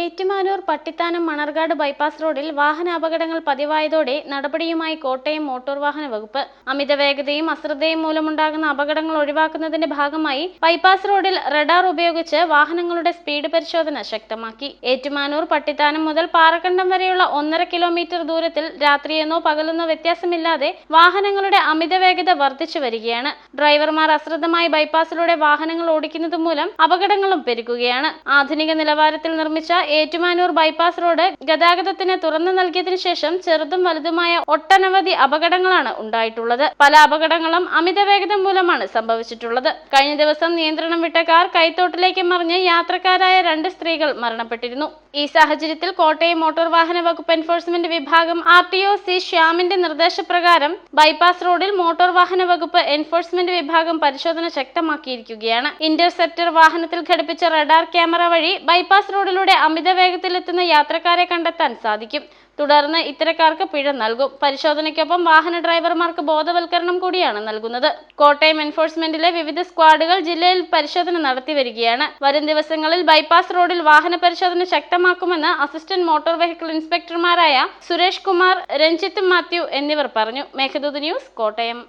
Ettumanoor Pattithanam Manarcad bypass റോഡിൽ വാഹനാപകടങ്ങൾ പതിവായതോടെ നടപടിയുമായി Kottayam motor വാഹന വകുപ്പ് അമിത വേഗതയും അശ്രദ്ധയും മൂലമുണ്ടാകുന്ന അപകടങ്ങൾ ഒഴിവാക്കുന്നതിന്റെ ഭാഗമായി ബൈപ്പാസ് റോഡിൽ റഡാർ ഉപയോഗിച്ച് വാഹനങ്ങളുടെ സ്പീഡ് പരിശോധന ശക്തമാക്കി. ഏറ്റുമാനൂർ പട്ടിത്താനം മുതൽ പാറക്കണ്ടം വരെയുള്ള ഒന്നര കിലോമീറ്റർ ദൂരത്തിൽ രാത്രിയെന്നോ പകലെന്നോ വ്യത്യാസമില്ലാതെ വാഹനങ്ങളുടെ അമിത വേഗത വർദ്ധിച്ചു വരികയാണ്. ഡ്രൈവർമാർ അശ്രദ്ധമായി ബൈപ്പാസിലൂടെ വാഹനങ്ങൾ ഓടിക്കുന്നത് മൂലം അപകടങ്ങളും പെരുകുകയാണ്. ആധുനിക നിലവാരത്തിൽ നിർമ്മിച്ച ഏറ്റുമാനൂർ ബൈപ്പാസ് റോഡ് ഗതാഗതത്തിന് തുറന്നു നൽകിയതിനു ശേഷം ചെറുതും വലുതുമായ ഒട്ടനവധി അപകടങ്ങളാണ് ഉണ്ടായിട്ടുള്ളത്. പല അപകടങ്ങളും അമിത വേഗത മൂലമാണ് സംഭവിച്ചിട്ടുള്ളത്. കഴിഞ്ഞ ദിവസം നിയന്ത്രണം വിട്ട കാർ കൈത്തോട്ടിലേക്ക് മറിഞ്ഞ് യാത്രക്കാരായ രണ്ട് സ്ത്രീകൾ മരണപ്പെട്ടിരുന്നു. ഈ സാഹചര്യത്തിൽ കോട്ടയം മോട്ടോർ വാഹന വകുപ്പ് എൻഫോഴ്സ്മെന്റ് വിഭാഗം ആർ ടി ഒ സി ശ്യാമിന്റെ നിർദ്ദേശപ്രകാരം ബൈപ്പാസ് റോഡിൽ മോട്ടോർ വാഹന വകുപ്പ് എൻഫോഴ്സ്മെന്റ് വിഭാഗം പരിശോധന ശക്തമാക്കിയിരിക്കുകയാണ്. ഇന്റർസെപ്റ്റർ വാഹനത്തിൽ ഘടിപ്പിച്ച റഡാർ ക്യാമറ വഴി ബൈപ്പാസ് റോഡിലൂടെ അമിത വേഗത്തിലെത്തുന്ന യാത്രക്കാരെ കണ്ടെത്താൻ സാധിക്കും. തുടർന്ന് ഇത്തരക്കാർക്ക് പിഴ നൽകും. പരിശോധനയ്ക്കൊപ്പം വാഹന ഡ്രൈവർമാർക്ക് ബോധവൽക്കരണം കൂടിയാണ് നൽകുന്നത്. കോട്ടയം എൻഫോഴ്സ്മെന്റിലെ വിവിധ സ്ക്വാഡുകൾ ജില്ലയിൽ പരിശോധന നടത്തി വരികയാണ്. വരും ദിവസങ്ങളിൽ ബൈപ്പാസ് റോഡിൽ വാഹന പരിശോധന ശക്തമാക്കുമെന്ന് അസിസ്റ്റന്റ് മോട്ടോർ വെഹിക്കിൾ ഇൻസ്പെക്ടർമാരായ സുരേഷ് കുമാർ രഞ്ജിത്ത് മാത്യു എന്നിവർ പറഞ്ഞു. മേഘദൂത് ന്യൂസ് കോട്ടയം.